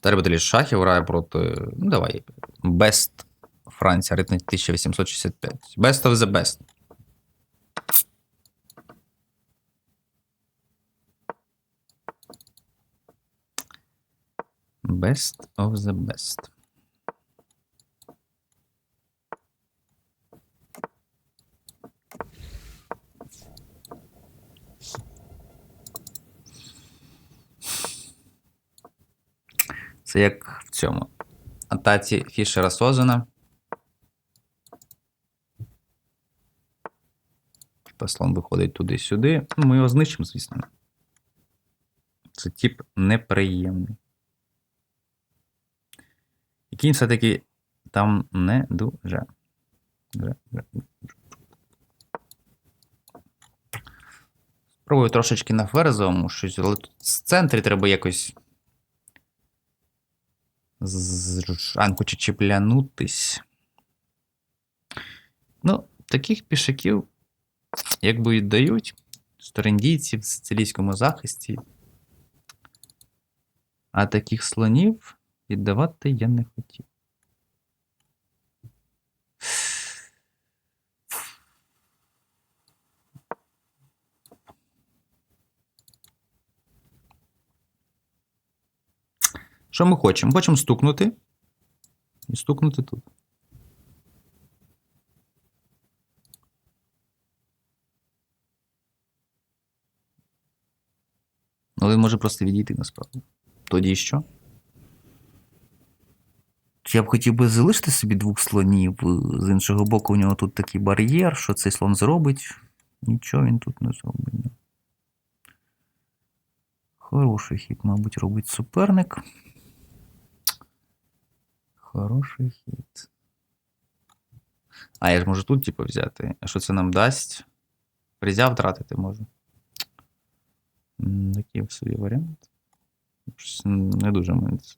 Тербителі шахів грає проти. Ну, давай. Best Франція, рейтинг 1865. Best of the best. Best of the best. Це як в цьому. Атаці Фішера Созена. Типа слон виходить туди-сюди. Ми його знищимо, звісно. Це тип неприємний. І кінь все-таки там не дуже. Спробую трошечки на ферзовому щось, але тут з центрі треба якось. З хоче чіплянутись. Ну, таких пішаків, якби віддають сторіндійці в сицилійському захисті. А таких слонів віддавати я не хотів. Що ми хочемо? Хочемо стукнути. І стукнути тут. Але він може просто відійти насправді. Тоді що? Я б хотів би залишити собі двох слонів. З іншого боку, у нього тут такий бар'єр, що цей слон зробить. Нічого він тут не зробить. Хороший хід, мабуть, робить суперник. Хороший хід. А, я ж можу тут, типу, взяти. А що це нам дасть? Фрезя втратити можу. Такий собі варіант. Не дуже мені. це.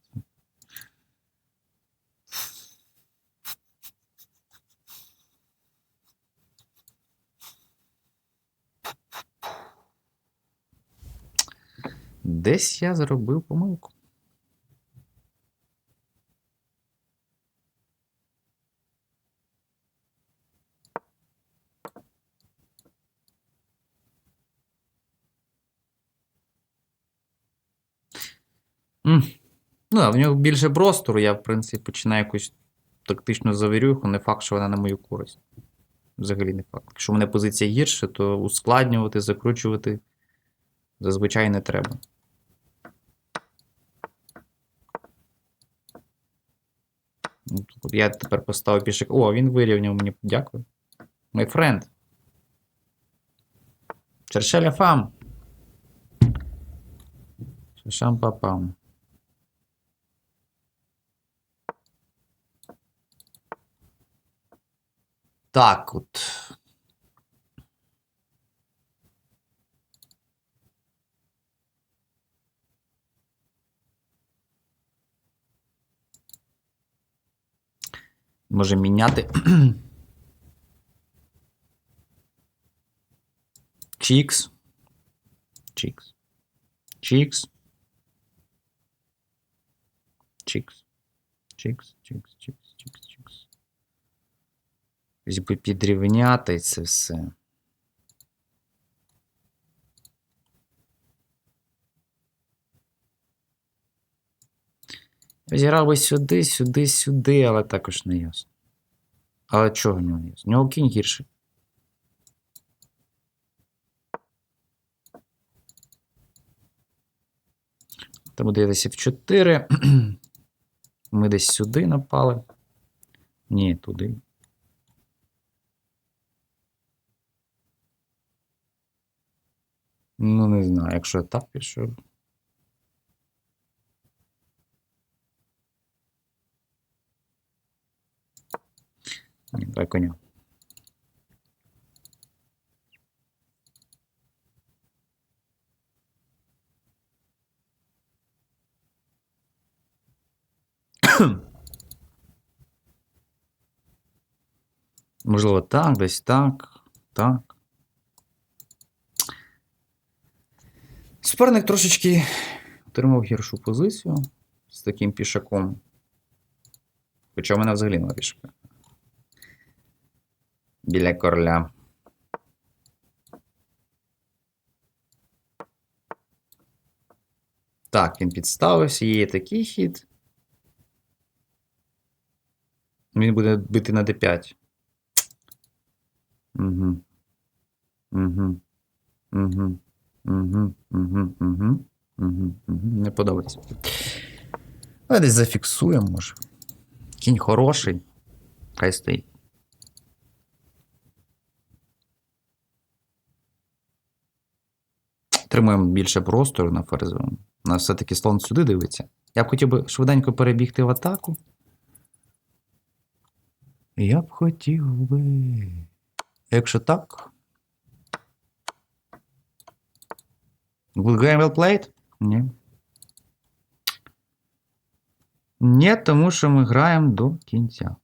Десь я зробив помилку. Ну, а в нього більше простору, я, в принципі, починаю якусь тактичну завірюху, не факт, що вона на мою користь. Взагалі не факт. Якщо в мене позиція гірше, то ускладнювати, закручувати зазвичай не треба. Ну, Я тепер поставив пішик. О, він вирівняв мені. Дякую. My friend. Чершеля фам. Шишам папам. Так от. Може міняти. Чікс. Чікс. Чікс. Чікс. Чікс, чікс, чікс. Ось би підрівняти це все. Зіграв би сюди, сюди, сюди, але також не ясно. Але чого в нього ясно? У нього кінь гірший. Буде десь в 4. Ми десь сюди напали. Ні, туди. Ну, не знаю, якщо так пішов. Ні, давай коня. Можливо, так, десь так, так. Суперник трошечки отримав гіршу позицію. з таким пішаком. Хоча в мене взагалі нема пішака. Біля короля. Так, він підставився, є такий хід. Він буде бити на d5. Угу. Угу. Угу. Угу. Угу. Угу. Угу. Угу. Не подобається. Давай десь зафіксуємо, може. Кінь хороший. Хай стоїть. Тримаємо більше простору на ферзовому. У нас все-таки слон сюди дивиться. Я б хотів би швиденько перебігти в атаку. Я б хотів би. Якщо так. Game well played? Ні. Ні, тому що ми граємо до кінця.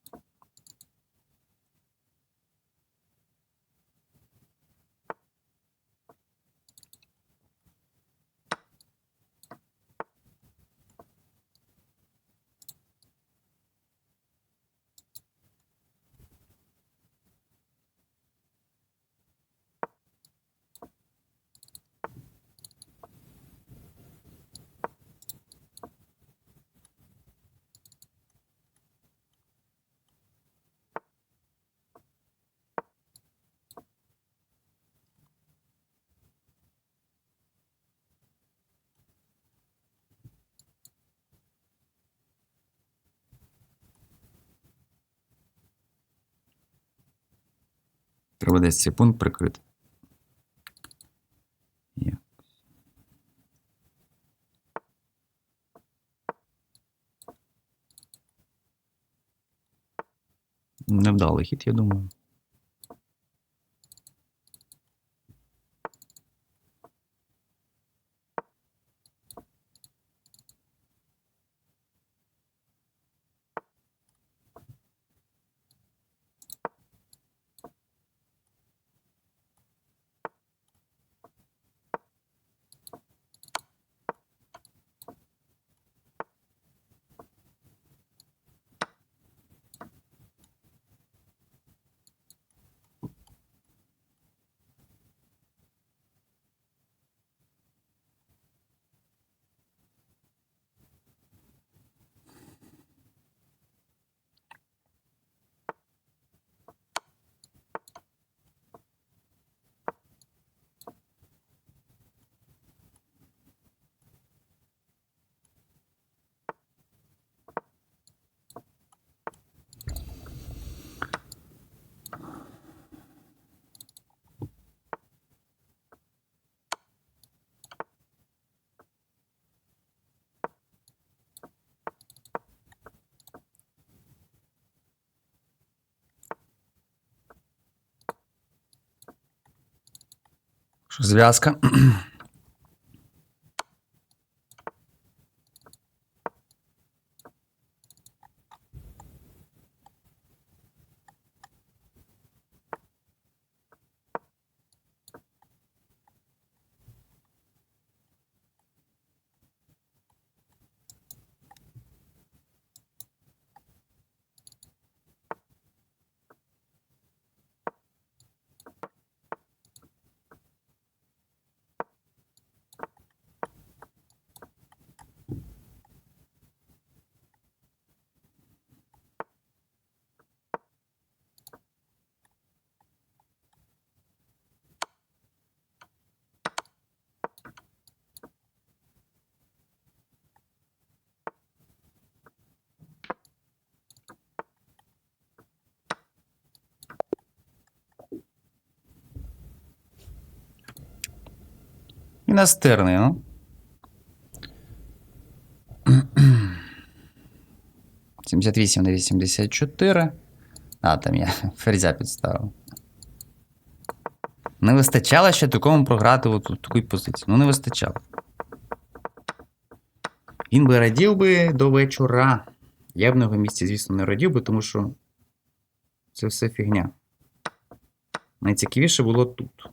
Треба десь цей пункт прикрити. Невдалий хід, я думаю. Зв'язка? Настирний, ну. Сімдесят вісім на вісімдесят чотири. А, там я ферзя підставив. Не вистачало ще такому програти от, от таку позицію. Ну, не вистачало. Він би радів би до вечора. Я б на його місці, звісно, не радів би, тому що це все фігня. Найцікавіше було тут.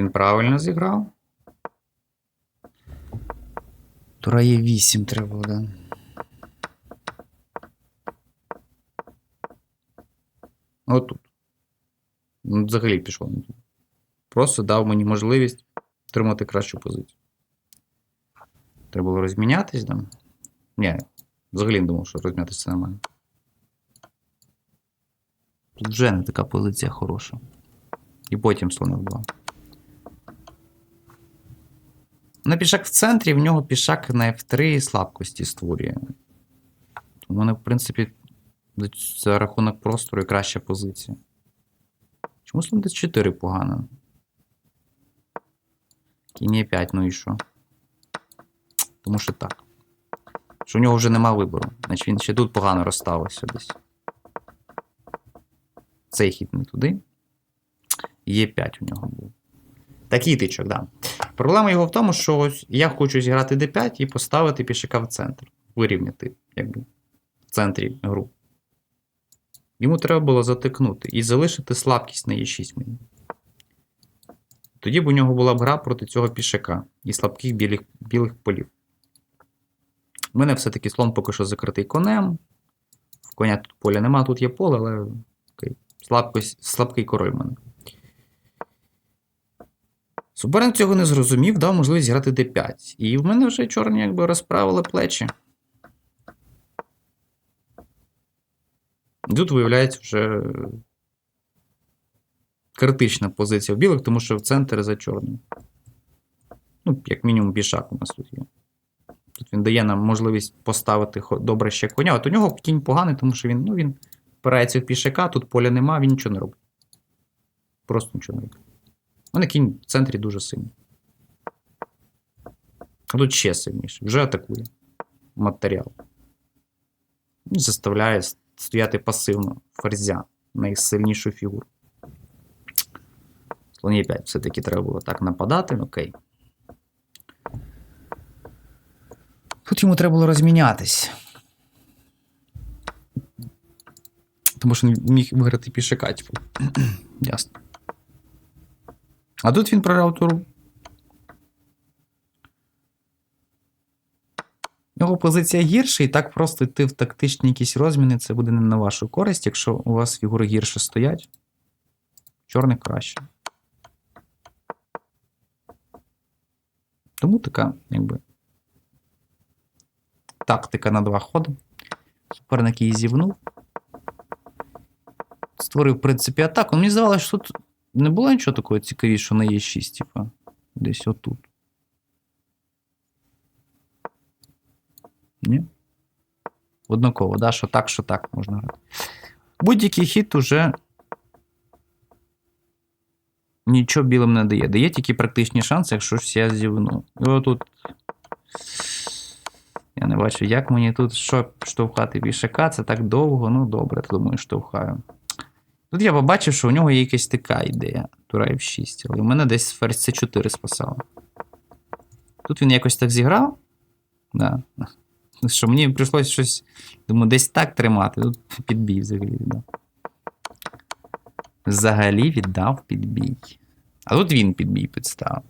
Він правильно зіграв. Тура є 8 треба, да. Отут. Ну, взагалі пішло не. Просто дав мені можливість отримати кращу позицію. Треба було розмінятись, да? Ні, взагалі не думав, що розмінятися це нормально. Тут вже не така позиція хороша. І потім слон F2. На пішак в центрі, в нього пішак на F3 слабкості створює. В мене, в принципі, за рахунок простору і краща позиція. Чому слон D4 погано? Кінь е 5, ну і що? Тому що так. Що в нього вже нема вибору. Значить він ще тут погано розставився десь. Цей хід не туди. Є 5 у нього був. Такий тичок, так. Да. Проблема його в тому, що ось я хочу зіграти d5 і поставити пішака в центр. Вирівняти, якби, в центрі гру. Йому треба було затикнути і залишити слабкість на e6 мені. Тоді б у нього була б гра проти цього пішака і слабких білих, білих полів. У мене все-таки слон поки що закритий конем. В коня тут поля нема, тут є поле, але окей. Слабкость, слабкий король в мене. Суперник цього не зрозумів, дав можливість грати d5. І в мене вже чорні якби розправили плечі. Тут виявляється вже критична позиція в білих, тому що в центр за чорним. Ну, як мінімум, пішак у нас тут є. Тут він дає нам можливість поставити добре ще коня. От у нього кінь поганий, тому що він, ну, він впирається в пішака, тут поля нема, він нічого не робить. Просто нічого не робить. Мене кінь в центрі дуже сильний. А тут ще сильніше. Вже атакує матеріал. І заставляє стояти пасивно ферзя найсильнішу фігуру. Слон е 5 все-таки треба було так нападати, ну окей. Тут йому треба було розмінятись. Тому що він міг виграти пішака, типу. Ясно. А тут він програв туру. Його позиція гірша, і так просто йти в тактичні якісь розміни, це буде не на вашу користь, якщо у вас фігури гірше стоять. Чорний краще. Тому така, якби. Тактика на два ходи. Суперник її зівнув. Створив, в принципі, атаку. Мені здавалося, що тут не було нічого такого цікавішого на Е6, типа. Десь отут. Ні? Однаково, да? що так, що так можна грати. Будь-який хід уже нічого білим не дає. Дає тільки практичні шанси, якщо ж я зівну. І отут. Я не бачу, як мені тут що штовхати пішака, це так довго, ну добре, думаю, штовхаю. Тут я побачив, що у нього є якась така ідея. Тура F6, але у мене десь ферзь C4 спасало. Тут він якось так зіграв. Да. Що мені прийшлося щось, думаю, десь так тримати. Тут підбій взагалі віддав. Взагалі віддав підбій. А тут він підбій підстав.